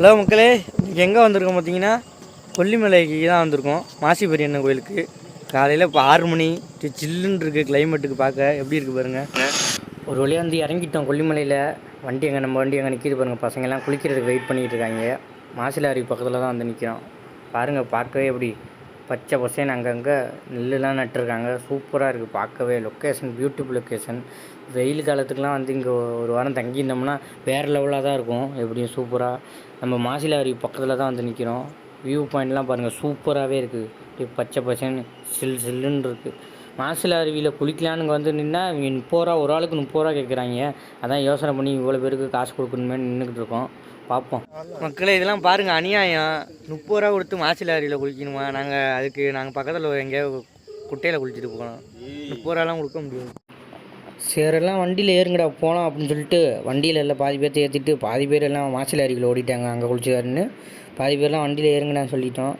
Hello மக்களே இன்றைக்கி எங்கே வந்திருக்கோம் பார்த்தீங்கன்னா கொல்லிமலைக்கு தான் வந்திருக்கோம். மாசி பெரியண்ணன் கோயிலுக்கு. காலையில் இப்போ ஆறு மணி சில்லுன்னு இருக்குது கிளைமேட்டுக்கு பார்க்க. எப்படி இருக்குது பாருங்கள் ஒரு வழியாக வந்து இறங்கிட்டோம் கொல்லிமலையில். வண்டி எங்கே நம்ம வண்டி எங்கே நிற்கிது பாருங்கள் பசங்கள்லாம் குளிக்கிறதுக்கு வெயிட் பண்ணிகிட்டு இருக்காங்க. மாசிலாரி பக்கத்தில் தான் வந்து நிற்கிறோம் பாருங்கள் பார்க்கவே எப்படி பச்சை பசேன்னு அங்கங்கே நெல்லுலாம் நட்டுருக்காங்க. சூப்பராக இருக்குது பார்க்கவே. லொக்கேஷன் பியூட்டிஃபுல் லொக்கேஷன் வெயில் காலத்துக்குலாம் வந்து இங்கே ஒரு வாரம் தங்கியிருந்தோம்னா வேறு லெவலாக தான் இருக்கும். எப்படியும் சூப்பராக நம்ம மாசிலாரி அருவி பக்கத்தில் தான் வந்து நிற்கிறோம் வியூ பாயிண்ட்லாம் பாருங்கள் சூப்பராகவே இருக்குது பச்சை பசேன்னு சில் சில்லுன்னு இருக்குது மாசில அருவியில் குளிக்கலான்னு வந்து நின்னா இவங்க முப்பது ரூபா ஒரு ஆளுக்கு முப்பது ரூபா கேட்குறாங்க அதான் யோசனை பண்ணி இவ்வளோ பேருக்கு காசு கொடுக்கணுமே நின்றுக்கிட்டு இருக்கோம். பார்ப்போம். மக்களை இதெல்லாம் பாருங்கள் அநியாயம். முப்பது ரூபா கொடுத்து மாசில அருவியில் குளிக்கணுமா? நாங்கள் அதுக்கு நாங்கள் பக்கத்தில் எங்கேயாவது குட்டையில் குளிச்சுட்டு போகணும். முப்பது ரூபாலாம் கொடுக்க முடியாது. சேரெல்லாம் வண்டியில் ஏறுங்கடா போகலாம் அப்படின்னு சொல்லிட்டு வண்டியில் எல்லாம் பாதி பேர்த்த ஏற்றிட்டு பாதி பேர் எல்லாம் மாசில அருவியில் ஓடிட்டாங்க அங்கே குளிச்சுக்காருன்னு. பாதி பேர்லாம் வண்டியில் ஏறுங்கடான்னு சொல்லிட்டோம்.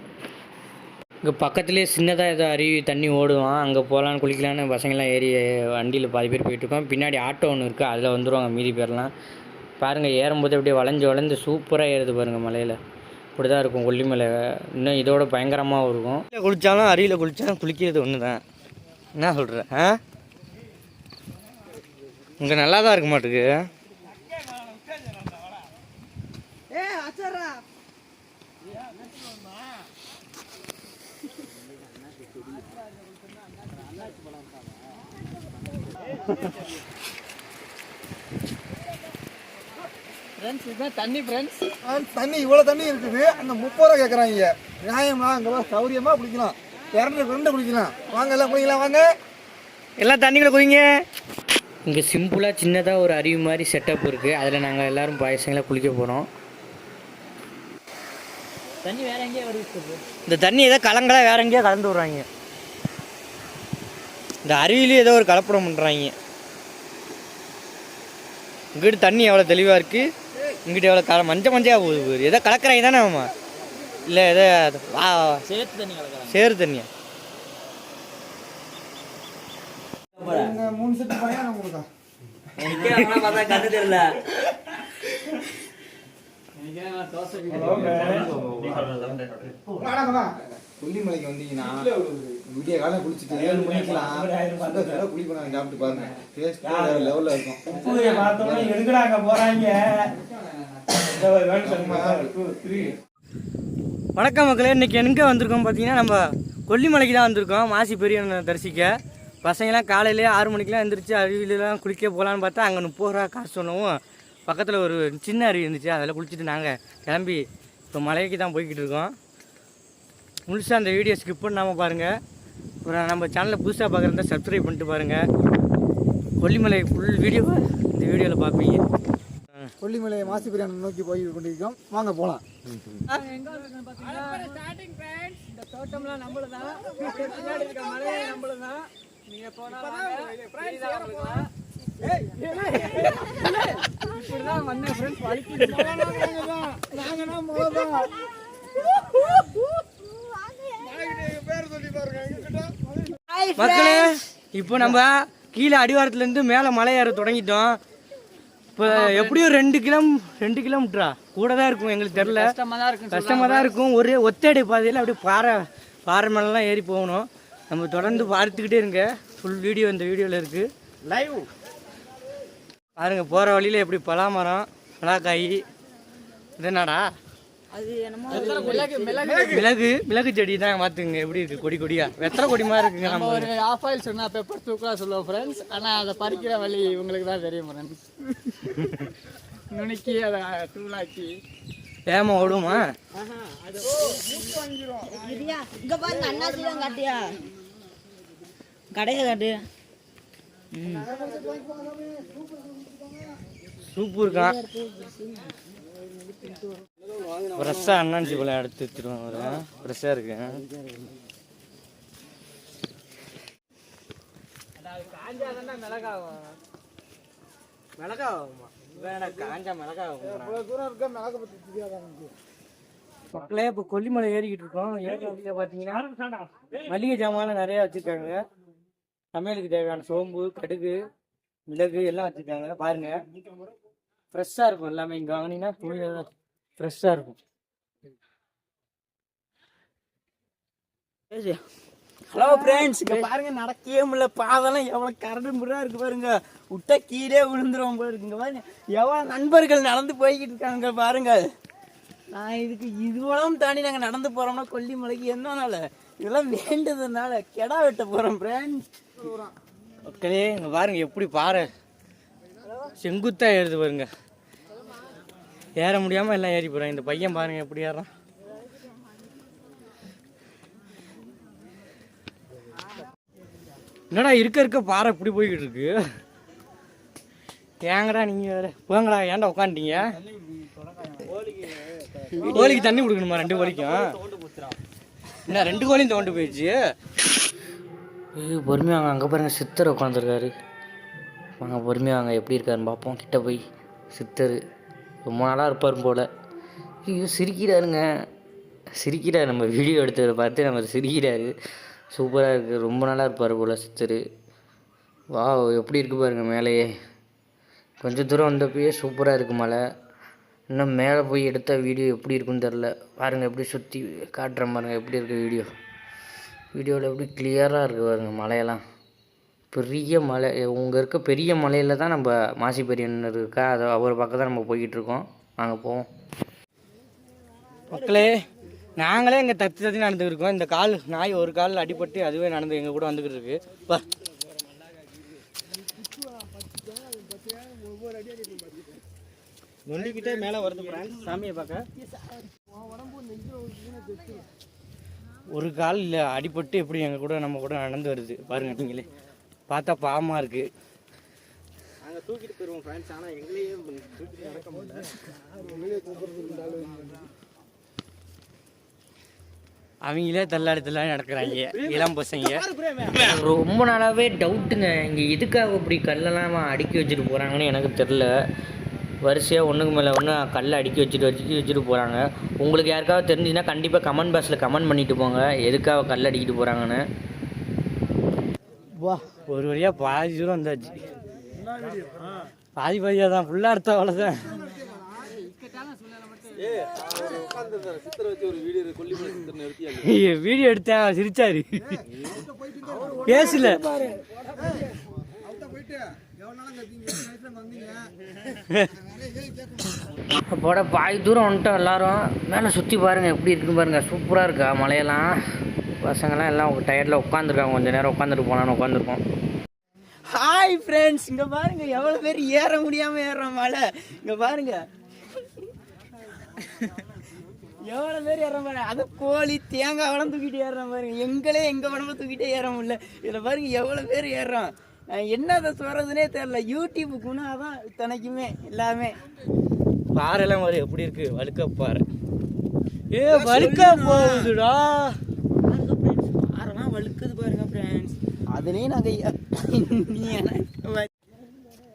இங்கே பக்கத்துலேயே சின்னதாக ஏதோ அருவி தண்ணி ஓடுவான். அங்கே போகலான்னு குளிக்கலான்னு பசங்கள்லாம் ஏறி வண்டியில் பாதி பேர் போயிட்டுருக்கோம் பின்னாடி ஆட்டோ ஒன்று இருக்குது அதில் வந்துடுவாங்க மீதி பேர்லாம். பாருங்கள் ஏறும்போது அப்படியே வளைஞ்சு வளைஞ்சு சூப்பராக ஏறுது பாருங்கள் மலையில். இப்படி தான் இருக்கும் கொல்லிமலை இன்னும் இதோட பயங்கரமாகவும் இருக்கும். குளித்தாலும் அரியில் குளித்தாலும் குளிக்கிறது ஒன்று தான் என்ன சொல்கிற ஆ? இங்கே நல்லா தான் இருக்க மாட்டுக்கு. ஃப்ரெண்ட்ஸ் இதுதான் தண்ணி ஃப்ரெண்ட்ஸ் ஆ, தண்ணி இவ்வளோ தண்ணி இருக்குது. அந்த முப்பது ரூபா கேட்குறாங்க நியாயமா? அங்கே சௌரியமாக குளிக்கலாம் இரண்டு ரெண்டு குளிக்கலாம் வாங்க எல்லாம் குளிக்கலாம் வாங்க. எல்லாம் தண்ணிக்குள்ள குதிங்க இங்கே சிம்பிளாக சின்னதாக ஒரு அருவி மாதிரி செட்டப் இருக்குது அதில் நாங்கள் எல்லாரும் பாயசங்களாக குளிக்க போகிறோம் தண்ணி வேற எங்கேயே வருது இந்த தண்ணி ஏதோ கலங்களாக வேற எங்கேயோ கலந்து விட்றாங்க. இந்த அருவியிலே ஏதோ ஒரு கலப்படம் பண்ணுறாங்க இங்கிட்டு தண்ணி எவ்வளோ தெளிவாக இருக்குது இங்கிட்டு எவ்வளோ கல மஞ்சள் மஞ்சளாக போகுது. ஏதோ கலக்கிறாங்க தானே ஆமா இல்லை ஏதோ வா சேர்த்து தண்ணி கலக்கிறாங்க. சேறு தண்ணியா? மூணு செட்டு பையன் நான் கொடுக்கா பார்த்தா கண்ணு தெரியல. கொல்லிமலைக்கு வந்தீங்கன்னா விடிய காலம் குளிச்சுட்டு ஏழு மணிக்கெல்லாம் குளிப்பணம் சாப்பிட்டு பாருங்க. டேஸ்ட் வேற லெவலில் இருக்கும். போறாங்க. வணக்கம் மக்களே இன்றைக்கி எங்கே வந்திருக்கோம் பார்த்தீங்கன்னா நம்ம கொல்லிமலைக்கு தான் வந்திருக்கோம். மாசி பெரியவனை தரிசிக்க. பசங்களாம் காலையிலேயே ஆறு மணிக்கெலாம் எழுந்திரிச்சு அருவிலாம் குளிக்க போகலான்னு பார்த்தா அங்கே முப்பது ரூபா காசு சொன்னவும் பக்கத்தில் ஒரு சின்ன அருவி இருந்துச்சு. அதில் குளிச்சுட்டு நாங்கள் கிளம்பி இப்போ மலைக்கு தான் போய்கிட்டு இருக்கோம். முழுசாக அந்த வீடியோ ஸ்கிப் பண்ணாமல் பாருங்கள் அப்புறம் நம்ம சேனலில் புதுசாக பார்க்குறதா சப்ஸ்கிரைப் பண்ணிட்டு பாருங்கள் கொல்லிமலை ஃபுல் வீடியோவை இந்த வீடியோவில் பார்ப்பீங்க. கொல்லிமலை மாசி பிரியாணி நோக்கி போய் கொண்டிருக்கோம். வாங்க போகலாம் இந்த தோட்டம்லாம் நம்மளுதான் பின்னாடி இருக்க மலையே நம்மளுதான் நீங்க போனா இப்படிதான் வந்தேன் ஃப்ரெண்ட்ஸ் வலிக்குது நாங்கன்னா முதல்தான் மக்களே இப்போ நம்ம கீழே அடிவாரத்துலேருந்து மேலே மலை ஏற தொடங்கிட்டோம். இப்போ எப்படியும் ரெண்டு கிலோ ரெண்டு கிலோமீட்டரா? கூட தான் இருக்கும் எங்களுக்கு தெரில கஷ்டமா தான் இருக்கு கஷ்டமாக தான் இருக்கும். ஒரே ஒத்தடை பாதையில் அப்படியே பாறை பாறை மேலெலாம் ஏறி போகணும். நம்ம தொடர்ந்து பார்த்துக்கிட்டே இருங்க. ஃபுல் வீடியோ இந்த வீடியோவில் இருக்குது லைவ் பாருங்க போகிற வழியில் எப்படி பலாமரம் மிளகாய் இது என்னடா? அது என்னமோ மிளகு மிளகு. செடி தான் பார்த்துங்க எப்படி இருக்குது கொடி கொடியா? வெத்தலை கொடி மாதிரி இருக்குங்க நம்ம ஒரு ஆஃப் ஆயில் சொன்னா பெப்பர் தூக்கலா சொல்லுவோம் ஃப்ரெண்ட்ஸ் ஆனா அதை பறிக்கிற வழி உங்களுக்கு தான் தெரியும் ஃப்ரெண்ட்ஸ் நுணுக்கி அதை தூளாக்கி. ஏமா ஓடுமா? இங்க பாருங்க அண்ணாச்சி தான் காட்டியா? கடையை காட்டு. சூப்பு இருக்கான் ஃப்ரெஷ்ஷாக அண்ணாச்சி பழம் எடுத்து வச்சுருவோம் ஒரு ஃப்ரெஷ்ஷாக இருக்கு. காஞ்சாதான் மிளகாவும் மிளகாவுமா வேணா காஞ்சா மிளகாவும் இவ்வளோ தூரம் இருக்க? மிளக பற்றி தெரியாதான் எனக்கு மக்களே இப்போ கொல்லிமலை ஏறிக்கிட்டு இருக்கோம். ஏறி வழியில் பார்த்தீங்கன்னா மளிகை ஜாமான்லாம் நிறையா வச்சுருக்காங்க. சமையலுக்கு தேவையான சோம்பு கடுகு மிளகு எல்லாம் வச்சுருக்காங்க. பாருங்க. ஃப்ரெஷ்ஷாக இருக்கும் எல்லாமே. இங்கே வாங்கினீங்கன்னா தூய ஃப்ரெஷ்ஷாக இருக்கும். ஹலோ ஃப்ரெண்ட்ஸ் இங்க பாருங்க நடக்கவே முடியல. பாதெல்லாம் எவ்வளவு கரடு முறா இருக்கு பாருங்க. விட்டா கீழே விழுந்துரும் போல இருக்குங்க பாருங்க எவ்வளவு நண்பர்கள் நடந்து போய்கிட்டு இருக்காங்க பாருங்க. நான் இதுக்கு இதுவெல்லாம் தாண்டி நாங்கள் நடந்து போறோம்னா கொல்லிமலைக்கு என்னனால? இதெல்லாம் வேண்டதுனால கெடா வெட்ட போறோம் ஃப்ரெண்ட்ஸ் மக்களே இங்கே பாருங்க எப்படி பாறை. செங்குத்தா ஏறுது பாருங்க. ஏற முடியாமல் எல்லாம் ஏறி போகிறாங்க இந்த பையன் பாருங்க எப்படி ஏறான் என்னடா இருக்க இருக்க பாறை இப்படி போய்கிட்டு இருக்கு? ஏங்கடா நீங்கள் வேற. போங்கடா ஏன்டா உட்காந்துட்டீங்க கோழிக்கு தண்ணி கொடுக்கணுமா ரெண்டு கோழிக்கும்? என்ன ரெண்டு கோழியும் தோண்டு போயிடுச்சு? பொறுமையாக வாங்க. அங்கே பாருங்க சித்தர் உட்காந்துருக்காரு வாங்க பொறுமையாக வாங்க. எப்படி இருக்காருன்னு பார்ப்போம். கிட்ட போய் சித்தர் ரொம்ப நாளாக இருப்பார் போல். ஐயோ சிரிக்கிறாருங்க. சிரிக்கிறார். நம்ம வீடியோ எடுத்ததை பார்த்து நம்ம சிரிக்கிறாரு. சூப்பராக இருக்குது ரொம்ப நாளாக இருப்பார் போல் சித்தர். வா எப்படி இருக்கு பாருங்க மேலேயே. கொஞ்சம் தூரம் வந்தப்பயே சூப்பராக இருக்குது மலை இன்னும் மேலே போய் எடுத்த வீடியோ எப்படி இருக்குன்னு தெரில பாருங்கள் எப்படி சுற்றி காட்டுறேன் பாருங்கள் எப்படி இருக்குது வீடியோ. வீடியோவில் எப்படி கிளியராக இருக்குது பாருங்கள் மலையெல்லாம் பெரிய மலை உங்கள் இருக்க பெரிய மலையில் தான் நம்ம மாசி பெரியன் இருக்கா? அதை அவர் பக்கம் தான் நம்ம போய்கிட்டு இருக்கோம். நாங்கள் போவோம். மக்களே நாங்களே இங்கே தத்தி தத்தி நடந்துருக்கோம் இந்த கால் நாய் ஒரு காலில் அடிபட்டு அதுவே நடந்து எங்கள் கூட வந்துக்கிட்டு இருக்கு. பா நொண்டிக்கிட்டே மேலே வருது ஃப்ரெண்ட்ஸ் சாமியை பார்க்க. ஒரு கால் இல்லை அடிபட்டு எப்படி எங்கள் கூட நம்ம கூட நடந்து வருது பாருங்க நீங்களே. பார்த்தா பாவமாக இருக்குது நாங்கள் தூக்கிட்டு போயிடுவோம் ஃப்ரெண்ட்ஸ் ஆனால் எங்களையே தூக்கிட்டு நடக்க முடியல. அவங்களே தள்ளாடி தள்ளாடி நடக்கிறாங்க. இளம் பசங்க. ரொம்ப நாளாகவே டவுட்டுங்க. இங்கே எதுக்காக இப்படி கல்லெல்லாம் அடுக்கி வச்சுட்டு போகிறாங்கன்னு எனக்கு தெரில வரிசையாக ஒன்றுக்கு மேலே ஒன்று கல்லை அடுக்கி வச்சுட்டு வச்சுட்டு வச்சுட்டு போகிறாங்க உங்களுக்கு யாருக்காவது தெரிஞ்சுன்னா கண்டிப்பாக கமெண்ட் பாக்ஸில் கமெண்ட் பண்ணிட்டு போங்க. எதுக்காக கல் அடிக்கிட்டு போகிறாங்கன்னு வா. ஒரு வழியாக பாதி தூரம் வந்தாச்சு. பாதி பாதியாக தான். ஃபுல்லாக எடுத்த அவ்வளோதான் வீடியோ எடுத்தேன் சிரிச்சாரு. பேசல. அப்போட பாதி தூரம் வந்துட்டோம் எல்லாரும். மேலே சுற்றி பாருங்கள் எப்படி இருக்கு பாருங்கள் சூப்பராக இருக்கா மலையெல்லாம். பசங்கள்லாம் எல்லாம் டயர்டில் உட்காந்துருக்காங்க கொஞ்சம் நேரம் உட்காந்துட்டு போனான்னு உட்காந்துருக்கோம் ஹாய் ஃப்ரெண்ட்ஸ் இங்க பாருங்க எவ்வளவு பேர் ஏற முடியாம ஏறுறோம் மலை. இங்க பாருங்க எவ்வளவு பேர் ஏற பாருங்க. அது கோழி தேங்காய் வளம் தூக்கிட்டு ஏறுறோம் பாருங்க. எங்களே எங்க உடம்பு தூக்கிட்டே ஏற முடியல. இதுல பாருங்க எவ்வளவு பேர் ஏறுறோம் நான் என்னதை சொல்றதுனே தெரியல. யூடியூப் குணம் தான் இத்தனைக்குமே எல்லாமே. பாறைலாம் வரும் எப்படி இருக்கு? வழுக்க பாறை. ஏ வழுக்க போகுதுடா. பாரெல்லாம் வழுக்குது பாருங்க ஃப்ரெண்ட்ஸ் அதுலயும் நாங்க ஏ- நீ என்ன?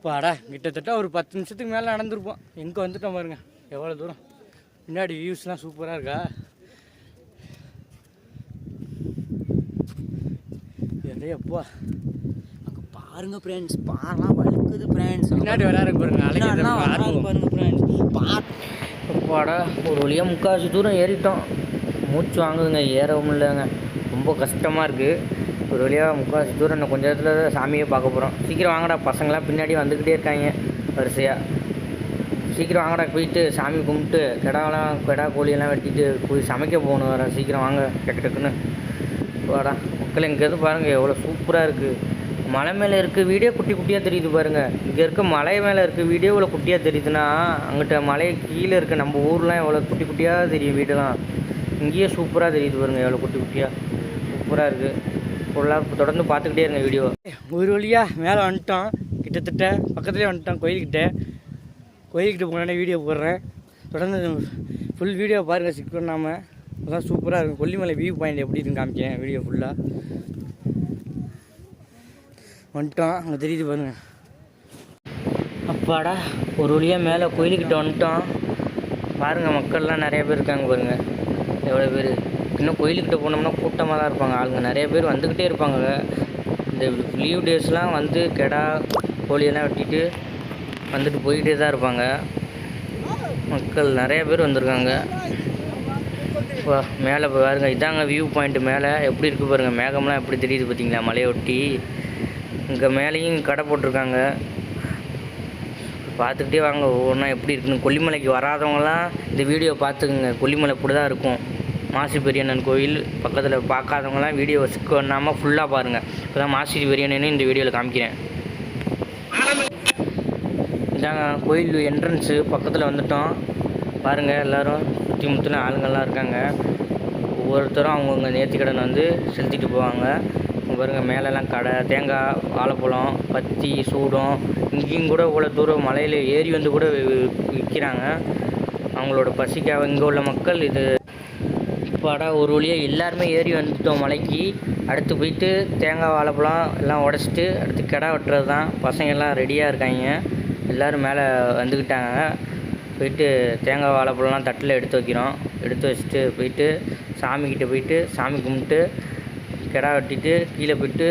பாடா கிட்டத்தட்ட ஒரு பத்து நிமிஷத்துக்கு மேலே நடந்திருப்போம். எங்கே வந்துட்டோம் பாருங்க. எவ்வளோ தூரம்? முன்னாடி வியூஸ்லாம் சூப்பராக இருக்கா? எடே அப்பா அங்க பாருங்க ஃப்ரெண்ட்ஸ் பாரெல்லாம் வழுக்குது ஃப்ரெண்ட்ஸ் முன்னாடி வராரு பாருங்க பாருங்க. ஃப்ரெண்ட்ஸ் பார் அப்பாடா ஒரு வழியாக முக்கால்வாசி தூரம் ஏறிட்டோம். மூச்சு வாங்குதுங்க ஏற முடியலங்க ரொம்ப கஷ்டமாக இருக்குது ஒரு வழியாக முக்கால்வாசி தூரம் இன்னும் கொஞ்ச நேரத்தில் சாமியை பார்க்க போகிறோம் சீக்கிரம் வாங்கடா பசங்களாம் பின்னாடி வந்துக்கிட்டே இருக்காங்க வரிசையாக சீக்கிரம் வாங்கடா போயிட்டு சாமி கும்பிட்டு கிடாலாம் கிடா கோழியெல்லாம் வெட்டிட்டு போய் சமைக்க போகணும் வர சீக்கிரம் வாங்க டக்கு டக்குன்னு. வாடா மக்கள் இங்கேருந்து பாருங்கள் எவ்வளோ சூப்பராக இருக்குது மலை மேலே இருக்க வீடியோ குட்டி குட்டியாக தெரியுது பாருங்கள் இங்கே இருக்க மலை மேலே இருக்க வீடியோ இவ்வளோ குட்டியாக தெரியுதுன்னா அங்கிட்ட மலை கீழே இருக்க நம்ம ஊர்லாம் எவ்வளோ குட்டி குட்டியாக தெரியும் வீடெல்லாம். இங்கேயே சூப்பராக தெரியுது பாருங்கள் எவ்வளோ குட்டி குட்டியாக சூப்பராக இருக்குது ஃபுல்லாக தொடர்ந்து பார்த்துக்கிட்டே இருங்க வீடியோ ஒரு வழியாக மேலே வந்துட்டோம் கிட்டத்தட்ட பக்கத்துலேயே வந்துட்டோம் கோயில்கிட்ட. கோயில்கிட்ட போனோடனே வீடியோ போடுறேன். தொடர்ந்து ஃபுல் வீடியோ பாருங்கள் சிக் பண்ணாமல் அதான் சூப்பராக இருக்கும். கொல்லிமலை வியூ பாயிண்ட் எப்படி இருக்குன்னு காமிக்கேன் வீடியோ ஃபுல்லாக வந்துட்டோம். அங்கே தெரியுது பாருங்க. அப்பாடா ஒரு வழியாக மேலே கோயிலுக்கிட்ட வந்துட்டோம். பாருங்கள் மக்கள்லாம் நிறைய பேர் இருக்காங்க பாருங்கள் எவ்வளோ பேர்? இன்னும் கோயிலுக்கிட்ட போனோம்னா கூட்டமாக தான் இருப்பாங்க ஆளுங்க. நிறைய பேர் வந்துக்கிட்டே இருப்பாங்க. இந்த லீவ் டேஸ்லாம் வந்து கெடா கோழியெல்லாம் வெட்டிட்டு வந்துட்டு போயிட்டே தான் இருப்பாங்க. மக்கள் நிறைய பேர் வந்திருக்காங்க. இப்போ மேலே பாருங்க. இதாங்க வியூ பாயிண்ட் மேலே. எப்படி இருக்குது பாருங்கள் மேகம்லாம் எப்படி தெரியுது பார்த்தீங்களா? மலையொட்டி இங்கே மேலேயும் கடை போட்டிருக்காங்க. பார்த்துக்கிட்டே வாங்க. ஒவ்வொன்றா எப்படி இருக்குன்னு. கொல்லிமலைக்கு வராதவங்களாம் இந்த வீடியோ பார்த்துக்குங்க. கொல்லிமலை இப்படி தான் இருக்கும். மாசி பெரியண்ணன் கோயில் பக்கத்தில் பார்க்காதவங்களாம் வீடியோ சிக்க பண்ணாமல் ஃபுல்லாக பாருங்கள் இப்போ தான் மாசி பெரியண்ணன்னு இந்த வீடியோவில் காமிக்கிறேன். இதாங்க கோயில் என்ட்ரன்ஸு பக்கத்தில் வந்துட்டோம். பாருங்கள் எல்லோரும் சுற்றி முற்றிலும் ஆளுங்கள்லாம் இருக்காங்க. ஒவ்வொருத்தரும் அவங்கவுங்க நேர்த்திக்கடன் வந்து செலுத்திட்டு போவாங்க. பாருங்கள் பாருங்க மேலெல்லாம் கடை தேங்காய் வாழைப்பழம் பத்தி சூடம். இங்கேயும் கூட இவ்வளோ தூரம் மலையில் ஏறி வந்து கூட விற்கிறாங்க அவங்களோட பசிக்காக இங்கே உள்ள மக்கள் இது படா ஒரு வழியாக எல்லாருமே ஏறி வந்துட்டோம் மலைக்கு. அடுத்து போயிட்டு தேங்காய் வாழைப்பழம் எல்லாம் உடச்சிட்டு அடுத்து கிடா வெட்டுறது தான் பசங்கள்லாம் ரெடியாக இருக்காங்க. எல்லோரும் மேலே வந்துக்கிட்டாங்க. போயிட்டு தேங்காய் வாழைப்பழம்லாம் தட்டில் எடுத்து வைக்கிறோம். எடுத்து வச்சுட்டு போயிட்டு சாமிக்கிட்ட போயிட்டு சாமி கும்பிட்டு கிடா வெட்டிட்டு கீழே போயிட்டு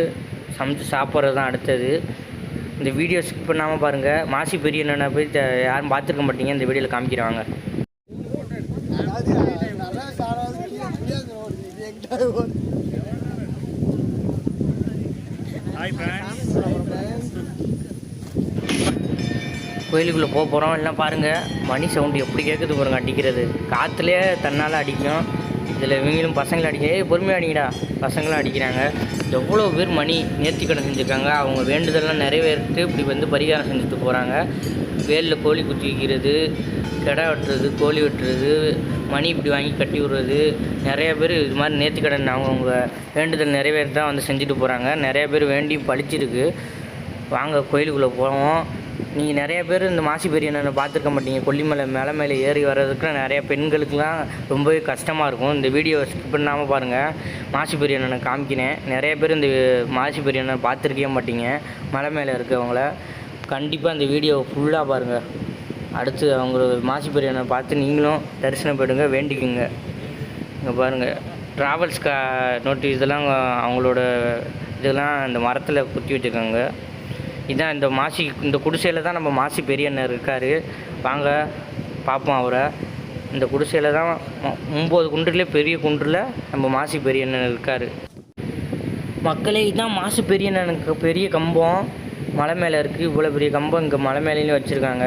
சமைச்சு சாப்பிட்றது தான் அடுத்தது. இந்த வீடியோ ஸ்கிப் பண்ணாமல் பாருங்கள் மாசி பெரியண்ணனை போய் யாரும் பார்த்துருக்க மாட்டீங்க. இந்த வீடியோவில் காமிக்கிறாங்க கோயிலுக்குள்ளே போக போகிறோம் எல்லாம் பாருங்கள் மணி சவுண்டு எப்படி கேட்குது பாருங்க. அடிக்கிறது. காற்றுலேயே தன்னால் அடிக்கும். இதில் இவங்களும் பசங்களை அடிக்க ஏ பொறுமையாக அடிங்கடா. பசங்களும் அடிக்கிறாங்க. எவ்வளோ பேர் மணி நேர்த்திக்கடன் செஞ்சுருக்காங்க. அவங்க வேண்டுதல்லாம் நிறைவேறிட்டு இப்படி வந்து பரிகாரம் செஞ்சுட்டு போகிறாங்க வேலில் கோழி குத்தி வைக்கிறது கிடா வெட்டுறது கோழி வெட்டுறது மணி இப்படி வாங்கி கட்டி விடுறது. நிறைய பேர் இது மாதிரி நேர்த்திக்கடன் அவங்கவுங்க வேண்டுதல் நிறைவேறி தான் வந்து செஞ்சுட்டு போகிறாங்க நிறைய பேர் வேண்டி பழிச்சிருக்கு. வாங்க கோயிலுக்குள்ளே போவோம். நீங்கள் நிறைய பேர் இந்த மாசி பெரியண்ணனை பார்த்துருக்க மாட்டீங்க. கொல்லிமலை மேலே மேலே ஏறி வர்றதுக்கு நிறைய பெண்களுக்கெலாம் ரொம்பவே கஷ்டமாக இருக்கும். இந்த வீடியோ ஸ்கிப் பண்ணாமல் பாருங்கள் மாசி பெரியண்ணனை காமிக்கினேன் நிறைய பேர் இந்த மாசி பெரியண்ணனை பார்த்துருக்கவே மாட்டீங்க. மலை மேலே இருக்கவங்கள கண்டிப்பாக இந்த வீடியோவை ஃபுல்லாக பாருங்கள் அடுத்து அவங்க மாசி பெரியண்ணனை பார்த்து நீங்களும் தரிசனம் போயிடுங்க வேண்டிக்குங்க. இங்கே பாருங்கள் ட்ராவல்ஸ் கா நோட்டீஸ் இதெல்லாம் அவங்களோட இதெல்லாம் இந்த மரத்தில் குத்தி வச்சுருக்காங்க. இதான் இந்த மாசி இந்த குடிசையில் தான் நம்ம மாசி பெரியண்ணர் இருக்கார். வாங்க பார்ப்போம் அவரை. இந்த குடிசையில் தான் ஒம்பது குன்றுலேயே பெரிய குன்றில் நம்ம மாசி பெரியண்ணன் இருக்கார். மக்களே இதுதான் மாசு பெரியண்ணனுக்கு பெரிய கம்பம். மலை மேலே இருக்குது இவ்வளோ பெரிய கம்பம் இங்கே மலை மேலேயும் வச்சுருக்காங்க.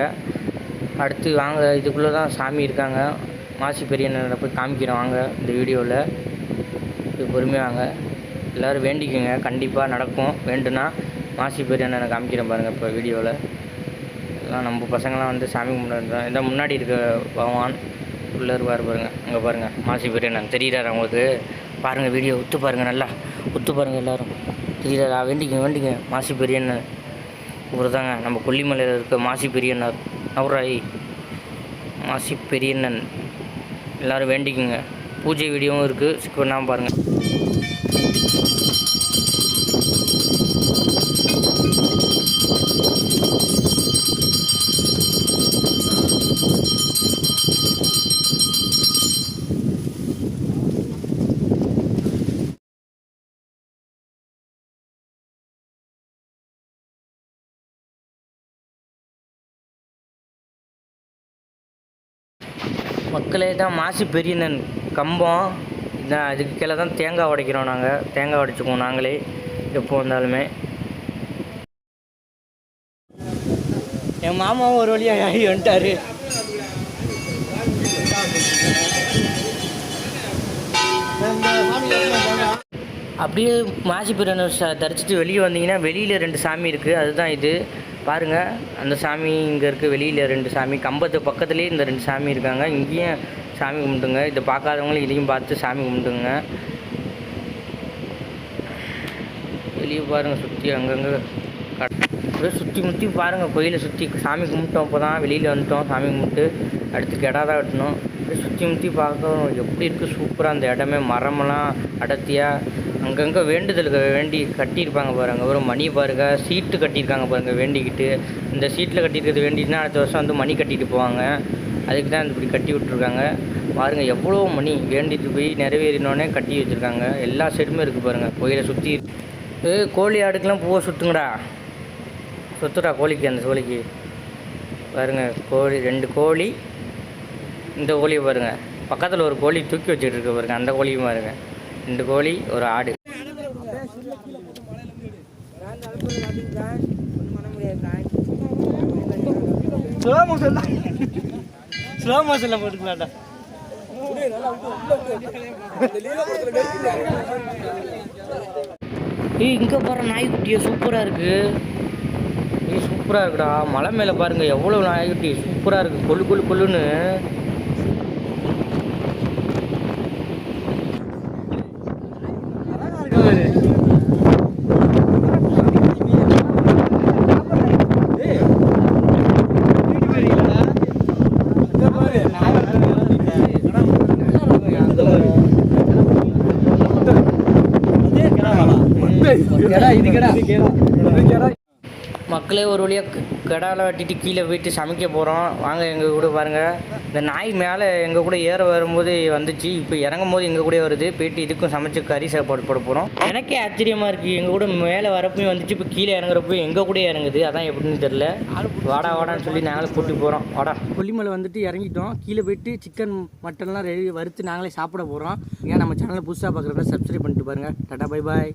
அடுத்து வாங்க இதுக்குள்ளே தான் சாமி இருக்காங்க. மாசி பெரியண்ணனை போய் காமிக்கிறோம் வாங்க இந்த வீடியோவில் இது பொறுமையாக வாங்க. எல்லோரும் வேண்டிக்கோங்க கண்டிப்பாக நடக்கும் வேண்டுனா மாசி பெரியண்ணனை காமிக்கிறேன் பாருங்கள் இப்போ வீடியோவில் எல்லாம் நம்ம பசங்களாம் வந்து சாமி கும்பிட்றோம் இந்த முன்னாடி இருக்க பகவான் உள்ளே இருப்பார் பாருங்கள் அங்கே பாருங்கள் மாசி பெரியண்ணன் தெரியுறாரு அவங்களுக்கு பாருங்கள் வீடியோ உத்து பாருங்கள் நல்லா. உத்து பாருங்கள் எல்லோரும். தெரியுறாரா? வேண்டிக்க வேண்டிங்க மாசி பெரியண்ணன் இவர் தாங்க நம்ம கொல்லிமலையில் இருக்க மாசி பெரியண்ணர் அவராய். மாசி பெரியண்ணன் எல்லோரும் வேண்டிக்குங்க. பூஜை வீடியோவும் இருக்குது சிக்கனாமல் பாருங்கள் மக்களே தான் மாசி பெரியனன் கம்பம். இதான் அதுக்கு கீழே தான் தேங்காய் உடைக்கிறோம் நாங்கள் தேங்காய் உடைச்சிக்குவோம் நாங்களே எப்போ வந்தாலுமே. என் மாமாவும் ஒரு வழியாக ஆகி வந்துட்டாரு. அப்படியே மாசி பெரியனை தரிச்சிட்டு வெளியே வந்தீங்கன்னா வெளியில் ரெண்டு சாமி இருக்குது அதுதான் இது. பாருங்கள் அந்த சாமி இங்கே இருக்குது வெளியில் ரெண்டு சாமி. கம்பத்து பக்கத்துலேயே இந்த ரெண்டு சாமி இருக்காங்க. இங்கேயும் சாமி கும்பிட்டுங்க இதை பார்க்காதவங்களும் இதையும் பார்த்து சாமி கும்பிட்டுங்க வெளியே பாருங்கள் சுற்றி அங்கங்கே அப்படியே சுற்றி முற்றி பாருங்கள் கோயிலை சுற்றி சாமி கும்பிட்டோம் இப்போ தான் வெளியில் வந்துட்டோம் சாமி கும்பிட்டு அடுத்து கிடா தான் வெட்டணும். அப்படியே சுற்றி முற்றி பார்க்கணும். எப்படி இருக்குது சூப்பராக அந்த இடமே. மரமெல்லாம் அடர்த்தியாக அங்கங்கே வேண்டுதலுக்கு வேண்டி கட்டியிருப்பாங்க பாருங்க. ஒரு மணி பாருங்க. சீட்டு கட்டியிருக்காங்க பாருங்க வேண்டிக்கிட்டு. இந்த சீட்டில் கட்டியிருக்கிறது வேண்டிட்டுனா அடுத்த வருஷம் வந்து மணி கட்டிட்டு போவாங்க. அதுக்கு தான் இப்படி கட்டி விட்ருக்காங்க பாருங்க எவ்வளோ மணி வேண்டிட்டு போய் நிறைவேறினோடனே கட்டி வச்சுருக்காங்க. எல்லா சைடுமே இருக்குது பாருங்கள் கோயிலை சுற்றி ஏ கோழி ஆடுக்கெலாம் பூவை சுற்றுங்கடா சுற்றுடா கோழிக்கு அந்த கோழிக்கு. பாருங்க கோழி ரெண்டு கோழி. இந்த கோழியை பாருங்க. பக்கத்தில் ஒரு கோழி தூக்கி வச்சுட்டு இருக்கு பாருங்கள் அந்த கோழியும் பாருங்கள் ரெண்டு கோழி ஒரு ஆடு. ஸ்லோ மோஷன் ஸ்லோ மோஷனில் போட்டுக்கலாம்டா. ஏய் இங்கே பாரு நாய்க்குட்டியை சூப்பராக இருக்கு. ஏய் சூப்பராக இருக்குடா. மலை மேலே பாருங்க எவ்வளோ நாய்க்குட்டி சூப்பராக இருக்கு. கொள்ளு கொள்ளு கொள்ளுன்னு. மக்களே ஒரு வழியாக கடாவில் வெட்டிட்டு கீழே போயிட்டு சமைக்க போகிறோம் வாங்க எங்கள் கூட பாருங்கள் இந்த நாய் மேலே எங்கள் கூட ஏற வரும்போது வந்துச்சு. இப்போ இறங்கும் போது எங்கள் கூட வருது. போயிட்டு இதுக்கும் சமைச்சு கறி சாப்பாடு போட போகிறோம் எனக்கே ஆச்சரியமாக இருக்குது எங்கள் கூட மேலே வரப்பையும் வந்துச்சு. இப்போ கீழே இறங்குறப்போ எங்கள் கூட இறங்குது. அதான் எப்படின்னு தெரில வாடா வாடான்னு சொல்லி நாங்களும் கூட்டி போகிறோம் வாடா. கொல்லிமலை வந்துட்டு இறங்கிட்டோம். கீழே போயிட்டு சிக்கன் மட்டன்லாம் ரெடி வறுத்து நாங்களே சாப்பிட போகிறோம் ஏன் நம்ம சேனலை புதுசாக பார்க்குறப்ப சப்ஸ்கிரைப் பண்ணிட்டு பாருங்கள் டாடா பை பாய்